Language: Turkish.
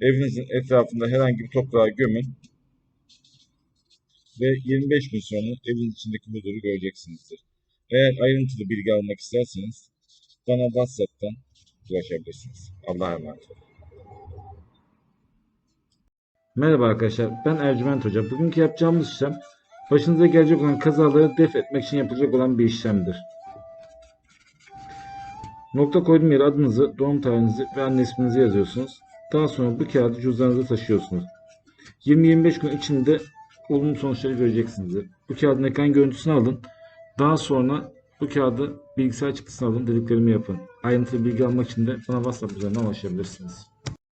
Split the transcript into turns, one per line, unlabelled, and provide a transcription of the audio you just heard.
Evinizin etrafında herhangi bir toprağa gömün ve 25 gün sonra evin içindeki huzuru göreceksinizdir. Eğer ayrıntılı bilgi almak isterseniz bana WhatsApp'tan ulaşabilirsiniz. Allah'a emanet olun.
Merhaba arkadaşlar, ben Ercüment Hoca. Bugünkü yapacağımız işlem, başınıza gelecek olan kazaları def etmek için yapılacak olan bir işlemdir. Nokta koyduğum yere adınızı, doğum tarihinizi ve anne isminizi yazıyorsunuz. Daha sonra bu kağıdı cüzdanınıza taşıyorsunuz. 20-25 gün içinde olumlu sonuçları göreceksinizdir. Bu kağıdın ekran görüntüsünü alın. Daha sonra bu kağıdı bilgisayar çıktısına alın, dediklerimi yapın. Ayrıntılı bilgi almak için de bana WhatsApp üzerinden ulaşabilirsiniz.